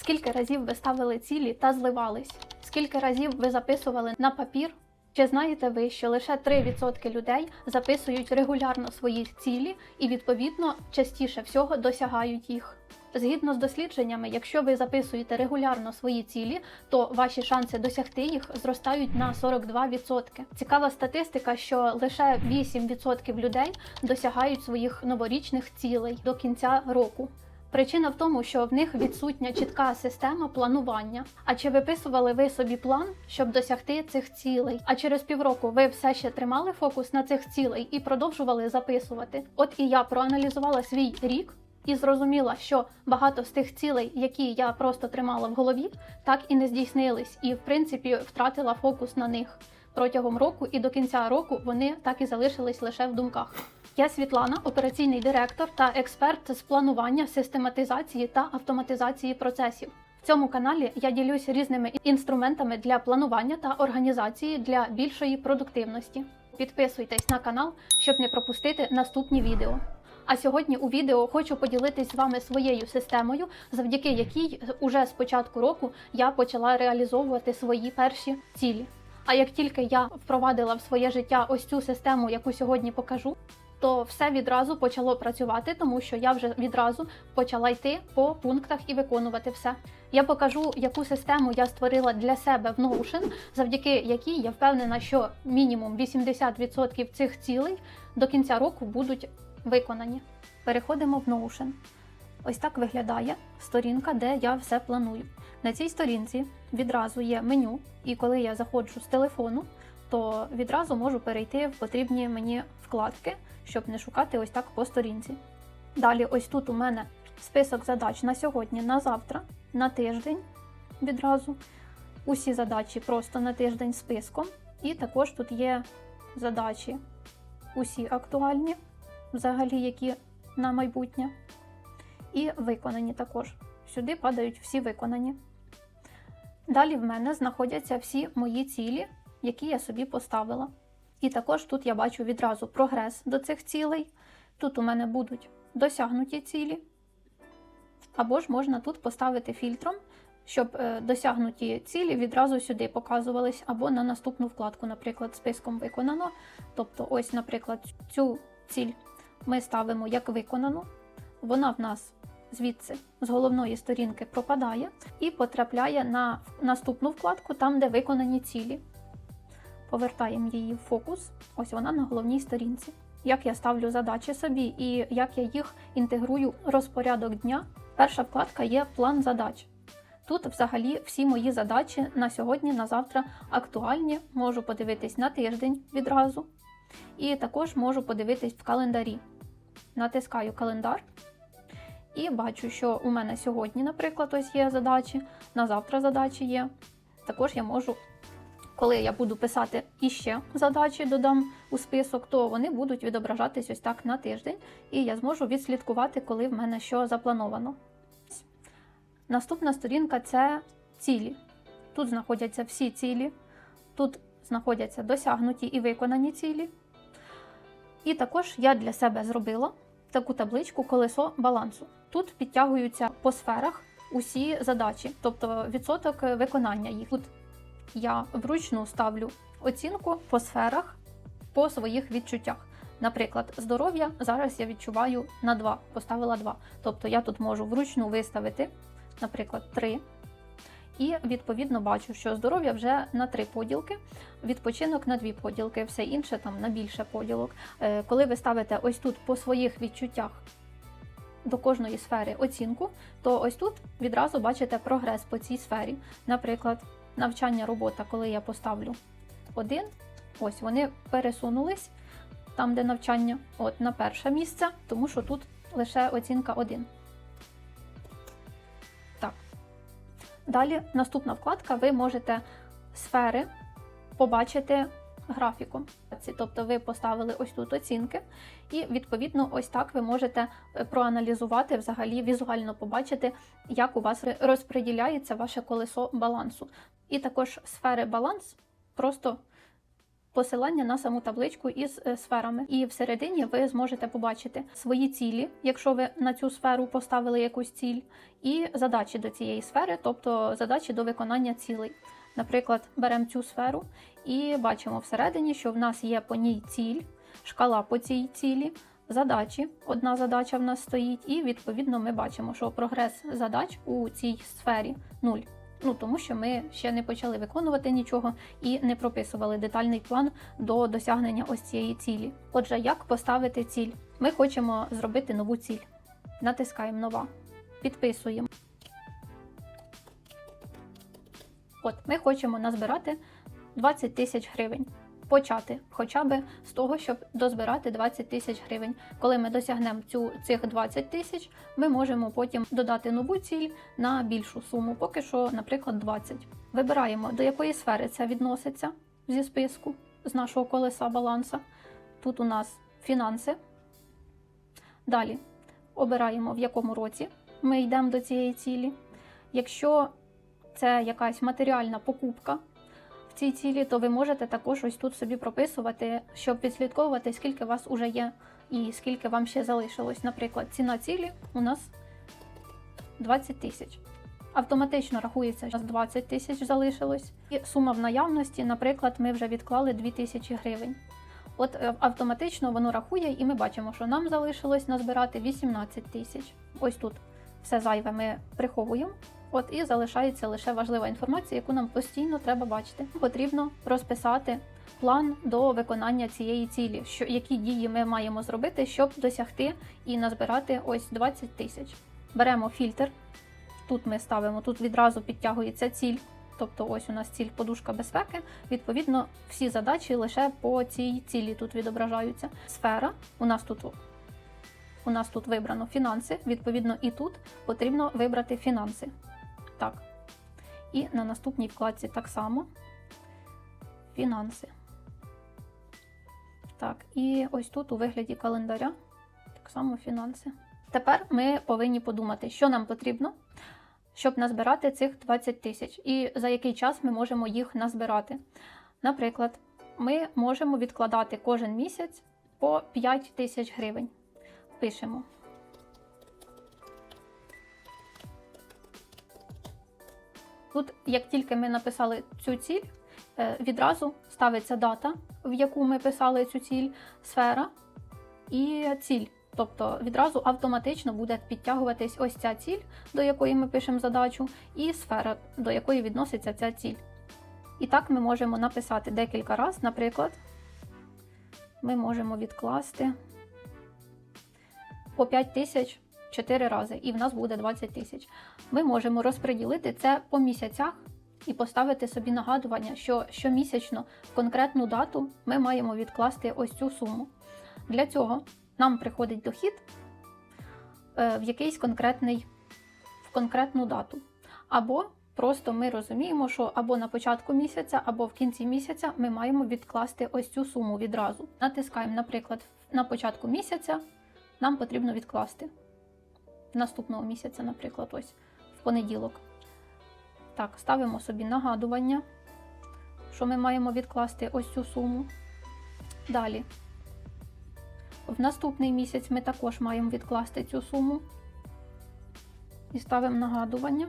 Скільки разів ви ставили цілі та зливались? Скільки разів ви записували на папір? Чи знаєте ви, що лише 3% людей записують регулярно свої цілі і, відповідно, частіше всього досягають їх? Згідно з дослідженнями, якщо ви записуєте регулярно свої цілі, то ваші шанси досягти їх зростають на 42%. Цікава статистика, що лише 8% людей досягають своїх новорічних цілей до кінця року. Причина в тому, що в них відсутня чітка система планування. А чи виписували ви собі план, щоб досягти цих цілей? А через півроку ви все ще тримали фокус на цих цілей і продовжували записувати? От і я проаналізувала свій рік і зрозуміла, що багато з тих цілей, які я просто тримала в голові, так і не здійснились, і в принципі втратила фокус на них. Протягом року і до кінця року вони так і залишились лише в думках. Я Світлана, операційний директор та експерт з планування, систематизації та автоматизації процесів. В цьому каналі я ділюсь різними інструментами для планування та організації для більшої продуктивності. Підписуйтесь на канал, щоб не пропустити наступні відео. А сьогодні у відео хочу поділитись з вами своєю системою, завдяки якій уже з початку року я почала реалізовувати свої перші цілі. А як тільки я впровадила в своє життя ось цю систему, яку сьогодні покажу, то все відразу почало працювати, тому що я вже відразу почала йти по пунктах і виконувати все. Я покажу, яку систему я створила для себе в Notion, завдяки якій я впевнена, що мінімум 80% цих цілей до кінця року будуть виконані. Переходимо в Notion. Ось так виглядає сторінка, де я все планую. На цій сторінці відразу є меню, і коли я заходжу з телефону, то відразу можу перейти в потрібні мені вкладки, щоб не шукати ось так по сторінці. Далі, ось тут у мене список задач на сьогодні, на завтра, на тиждень відразу. Усі задачі просто на тиждень списком. І також тут є задачі, усі актуальні, взагалі, які на майбутнє. І виконані також. Сюди падають всі виконані. Далі в мене знаходяться всі мої цілі, які я собі поставила. І також тут я бачу відразу прогрес до цих цілей. Тут у мене будуть досягнуті цілі. Або ж можна тут поставити фільтром, щоб е, досягнуті цілі відразу сюди показувались, або на наступну вкладку, наприклад, списком виконано. Тобто, ось, наприклад, цю ціль ми ставимо як виконану. Вона в нас звідси з головної сторінки пропадає і потрапляє на наступну вкладку, там, де виконані цілі. Повертаємо її в фокус. Ось вона на головній сторінці. Як я ставлю задачі собі і як я їх інтегрую в розпорядок дня. Перша вкладка є план задач. Тут взагалі всі мої задачі на сьогодні, на завтра актуальні. Можу подивитись на тиждень відразу. І також можу подивитись в календарі. Натискаю календар. І бачу, що у мене сьогодні, наприклад, ось є задачі, на завтра задачі є. Також я можу, коли я буду писати іще задачі, додам у список, то вони будуть відображатись ось так на тиждень, і я зможу відслідкувати, коли в мене що заплановано. Наступна сторінка це цілі. Тут знаходяться всі цілі, тут знаходяться досягнуті і виконані цілі. І також я для себе зробила таку табличку колесо балансу. Тут підтягуються по сферах усі задачі, тобто відсоток виконання їх. Тут я вручну ставлю оцінку по сферах по своїх відчуттях. Наприклад, здоров'я зараз я відчуваю на 2, поставила 2. Тобто я тут можу вручну виставити, наприклад, 3. І відповідно бачу, що здоров'я вже на 3 поділки, відпочинок на 2 поділки, все інше там на більше поділок. Е, Коли ви ставите ось тут по своїх відчуттях до кожної сфери оцінку, то ось тут відразу бачите прогрес по цій сфері. Наприклад, навчання робота, коли я поставлю 1, ось вони пересунулись там, де навчання, от на перше місце, тому що тут лише оцінка 1. Так. Далі наступна вкладка, ви можете сфери побачити графіком. Тобто ви поставили ось тут оцінки, і відповідно ось так ви можете е, проаналізувати, взагалі візуально побачити, як у вас розподіляється ваше колесо балансу. І також сфери баланс просто посилання на саму табличку із е, сферами. І всередині ви зможете побачити свої цілі, якщо ви на цю сферу поставили якусь ціль, і задачі до цієї сфери, тобто задачі до виконання цілей. Наприклад, беремо цю сферу і бачимо всередині, що в нас є по ній ціль, шкала по цій цілі, задачі. Одна задача в нас стоїть, і відповідно ми бачимо, що прогрес задач у цій сфері нуль. Ну тому що ми ще не почали виконувати нічого і не прописували детальний план до досягнення ось цієї цілі. Отже, як поставити ціль? Ми хочемо зробити нову ціль. Натискаємо нова, підписуємо. От ми хочемо назбирати 20 тисяч гривень. Почати хоча б з того, щоб дозбирати 20 тисяч гривень. Коли ми досягнемо цю цих 20 тисяч, ми можемо потім додати нову ціль на більшу суму. Поки що, наприклад, 20. Вибираємо, до якої сфери це відноситься зі списку з нашого колеса баланса. Тут у нас фінанси. Далі обираємо, в якому році ми йдемо до цієї цілі. Якщо це якась матеріальна покупка в цій цілі, то ви можете також ось тут собі прописувати, щоб відслідковувати, скільки у вас вже є і скільки вам ще залишилось. Наприклад, ціна цілі у нас 20 тисяч. Автоматично рахується, що 20 тисяч залишилось. І сума в наявності, наприклад, ми вже відклали 2 тисячі гривень. От е, автоматично воно рахує, і ми бачимо, що нам залишилось назбирати 18 тисяч. Ось тут все зайве ми приховуємо. От і залишається лише важлива інформація, яку нам постійно треба бачити. Потрібно розписати план до виконання цієї цілі, що які дії ми маємо зробити, щоб досягти і назбирати ось 20 тисяч. Беремо фільтр. Тут ми ставимо, тут відразу підтягується ціль. Тобто, ось у нас ціль подушка безпеки. Відповідно, всі задачі лише по цій цілі тут відображаються. Сфера у нас тут у нас тут вибрано фінанси. Відповідно, і тут потрібно вибрати фінанси. Так. І на наступній вкладці так само фінанси. Так, і ось тут у вигляді календаря так само фінанси. Тепер ми повинні подумати, що нам потрібно, щоб назбирати цих 20 тисяч, і за який час ми можемо їх назбирати. Наприклад, ми можемо відкладати кожен місяць по 5 тисяч гривень. Пишемо. Тут, як тільки ми написали цю ціль, е, відразу ставиться дата, в яку ми писали цю ціль, сфера і ціль. Тобто відразу автоматично буде підтягуватись ось ця ціль, до якої ми пишемо задачу, і сфера, до якої відноситься ця ціль. І так ми можемо написати декілька разів, наприклад, ми можемо відкласти по 5 тисяч 4 рази, і в нас буде 20 тисяч. Ми можемо розподілити це по місяцях і поставити собі нагадування, що щомісячно в конкретну дату ми маємо відкласти ось цю суму. Для цього нам приходить дохід е, в якийсь конкретний, в конкретну дату. Або просто ми розуміємо, що або на початку місяця, або в кінці місяця ми маємо відкласти ось цю суму відразу. Натискаємо, наприклад, на початку місяця нам потрібно відкласти. Наступного місяця, наприклад, ось в понеділок. Так, ставимо собі нагадування, що ми маємо відкласти ось цю суму. Далі. В наступний місяць ми також маємо відкласти цю суму. І ставимо нагадування.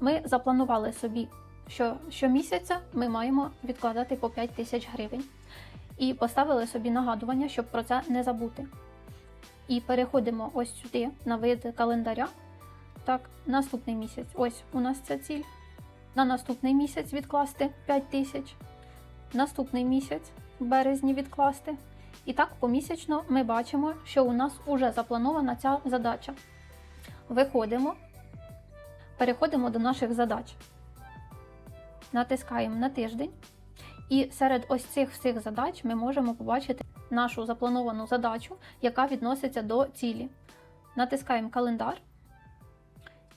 Ми запланували собі, що щомісяця ми маємо відкладати по 5 тисяч гривень. І поставили собі нагадування, щоб про це не забути. І переходимо ось сюди на вид календаря. Так, наступний місяць. Ось у нас ця ціль. На наступний місяць відкласти 5 тисяч. Наступний місяць в березні відкласти. І так помісячно ми бачимо, що у нас вже запланована ця задача. Виходимо, переходимо до наших задач. Натискаємо на тиждень. І серед ось цих всіх задач ми можемо побачити нашу заплановану задачу, яка відноситься до цілі. Натискаємо календар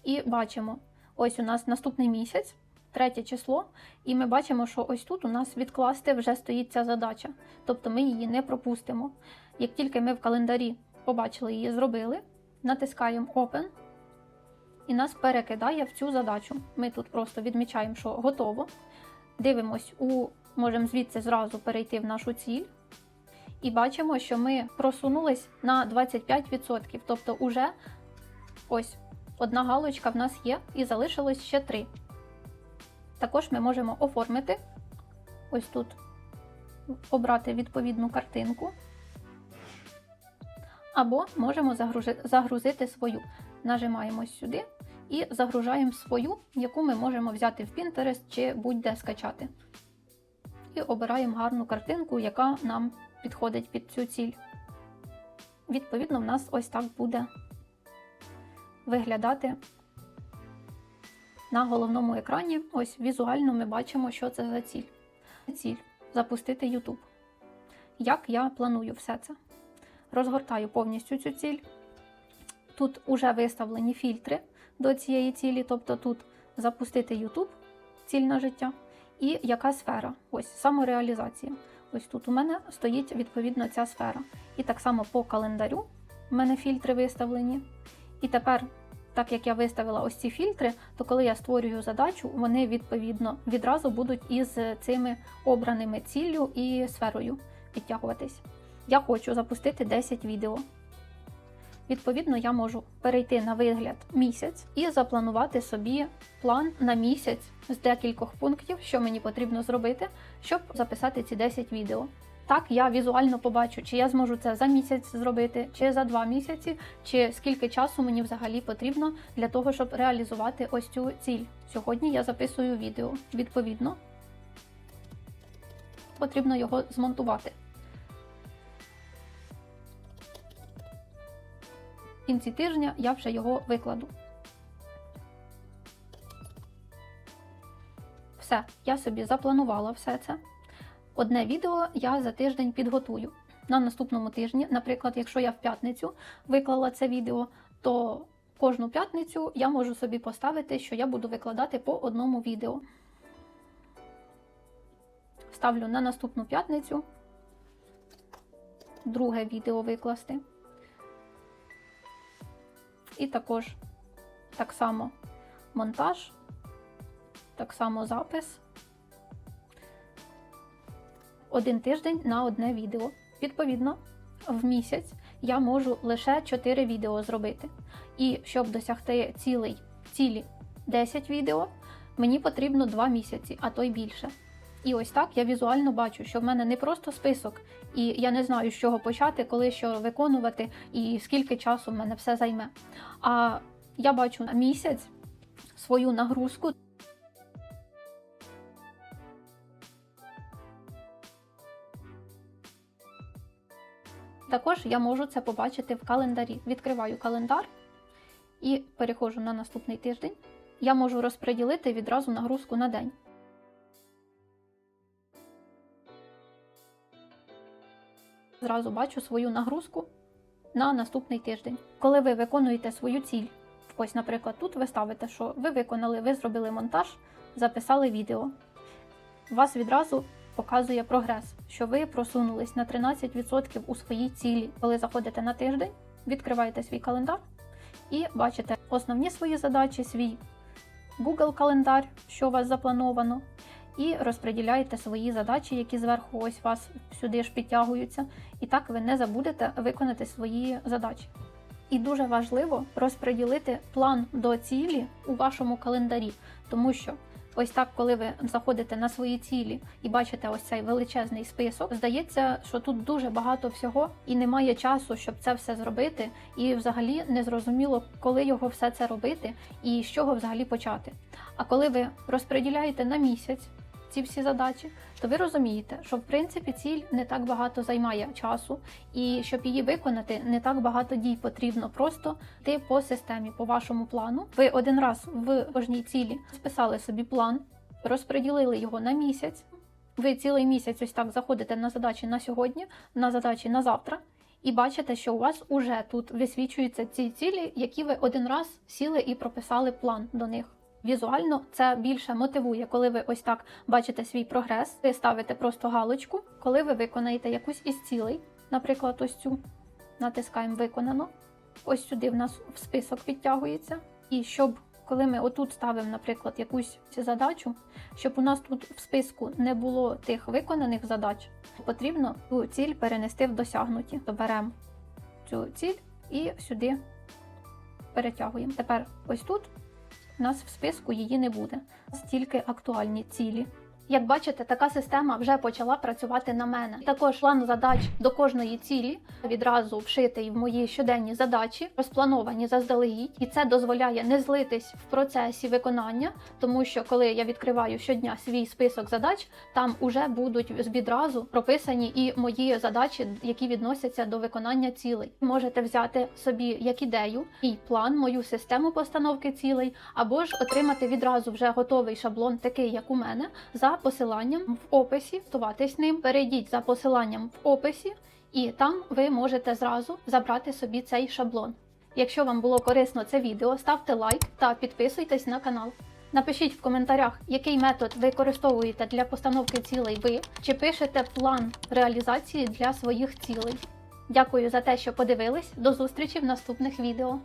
і бачимо, ось у нас наступний місяць, третє число, і ми бачимо, що ось тут у нас відкласти вже стоїть ця задача. Тобто ми її не пропустимо. Як тільки ми в календарі побачили її, зробили, натискаємо Open і нас перекидає в цю задачу. Ми тут просто відмічаємо, що готово. Дивимось, у, можемо звідси зразу перейти в нашу ціль. І бачимо, що ми просунулись на 25%. Тобто, уже ось одна галочка в нас є, і залишилось ще три. Також ми можемо оформити ось тут обрати відповідну картинку. Або можемо загрузити свою. Нажимаємо сюди і загружаємо свою, яку ми можемо взяти в Pinterest чи будь-де скачати. І обираємо гарну картинку, яка нам підходить під цю ціль. Відповідно, в нас ось так буде виглядати на головному екрані. Ось візуально ми бачимо, що це за ціль. Ціль запустити YouTube. Як я планую все це? Розгортаю повністю цю ціль. Тут вже виставлені фільтри до цієї цілі, тобто тут запустити YouTube, ціль на життя, і яка сфера. Ось самореалізація. Ось тут у мене стоїть відповідно ця сфера. І так само по календарю в мене фільтри виставлені. І тепер, так як я виставила ось ці фільтри, то коли я створюю задачу, вони відповідно відразу будуть із цими обраними ціллю і сферою підтягуватись. Я хочу запустити 10 відео. Відповідно, я можу перейти на вигляд місяць і запланувати собі план на місяць з декількох пунктів, що мені потрібно зробити, щоб записати ці 10 відео. Так, я візуально побачу, чи я зможу це за місяць зробити, чи за два місяці, чи скільки часу мені взагалі потрібно для того, щоб реалізувати ось цю ціль. Сьогодні я записую відео. Відповідно, потрібно його змонтувати. Кінці тижня я вже його викладу. Все, я собі запланувала все це. Одне відео я за тиждень підготую. На наступному тижні, наприклад, якщо я в п'ятницю виклала це відео, то кожну п'ятницю я можу собі поставити, що я буду викладати по одному відео. Ставлю на наступну п'ятницю друге відео викласти. І також так само монтаж, так само запис. Один тиждень на одне відео. Відповідно, в місяць я можу лише 4 відео зробити. І щоб досягти цілий, цілі 10 відео, мені потрібно 2 місяці, а то й більше. І ось так я візуально бачу, що в мене не просто список, і я не знаю, з чого почати, коли що виконувати, і скільки часу в мене все займе. А я бачу на місяць свою нагрузку. Також я можу це побачити в календарі. Відкриваю календар і переходжу на наступний тиждень. Я можу розподілити відразу нагрузку на день. Зразу бачу свою нагрузку на наступний тиждень. Коли ви виконуєте свою ціль, ось, наприклад, тут ви ставите, що ви виконали, ви зробили монтаж, записали відео. Вас відразу показує прогрес, що ви просунулись на 13% у своїй цілі. Коли заходите на тиждень, відкриваєте свій календар і бачите основні свої задачі, свій Google календар, що у вас заплановано, і розподіляєте свої задачі, які зверху ось вас сюди ж підтягуються. І так ви не забудете виконати свої задачі. І дуже важливо розподілити план до цілі у вашому календарі, тому що ось так, коли ви заходите на свої цілі і бачите ось цей величезний список, здається, що тут дуже багато всього і немає часу, щоб це все зробити, і взагалі не зрозуміло, коли його все це робити і з чого взагалі почати. А коли ви розподіляєте на місяць ці всі задачі, то ви розумієте, що в принципі ціль не так багато займає часу, і щоб її виконати, не так багато дій потрібно. Просто йти по системі, по вашому плану. Ви один раз в кожній цілі списали собі план, розподілили його на місяць. Ви цілий місяць ось так заходите на задачі на сьогодні, на задачі на завтра. І бачите, що у вас уже тут висвічуються ці цілі, які ви один раз сіли і прописали план до них. Візуально це більше мотивує, коли ви ось так бачите свій прогрес. Ви ставите просто галочку, коли ви виконаєте якусь із цілей, наприклад, ось цю натискаємо виконано. Ось сюди в нас в список підтягується. І щоб коли ми отут ставимо, наприклад, якусь задачу, щоб у нас тут в списку не було тих виконаних задач, потрібно цю ціль перенести в досягнуті. То беремо цю ціль і сюди перетягуємо. Тепер ось тут нас в списку її не буде. Стільки актуальні цілі. Як бачите, така система вже почала працювати на мене. Також план задач до кожної цілі відразу вшитий в мої щоденні задачі, розплановані заздалегідь, і це дозволяє не злитись в процесі виконання, тому що коли я відкриваю щодня свій список задач, там уже будуть відразу прописані і мої задачі, які відносяться до виконання цілей. Можете взяти собі як ідею мій план, мою систему постановки цілей, або ж отримати відразу вже готовий шаблон, такий як у мене, за посиланням в описі. Туватись ним, перейдіть за посиланням в описі, і там ви можете зразу забрати собі цей шаблон. Якщо вам було корисно це відео, ставте лайк та підписуйтесь на канал. Напишіть в коментарях, який метод ви використовуєте для постановки цілей ви, чи пишете план реалізації для своїх цілей. Дякую за те, що подивились. До зустрічі в наступних відео.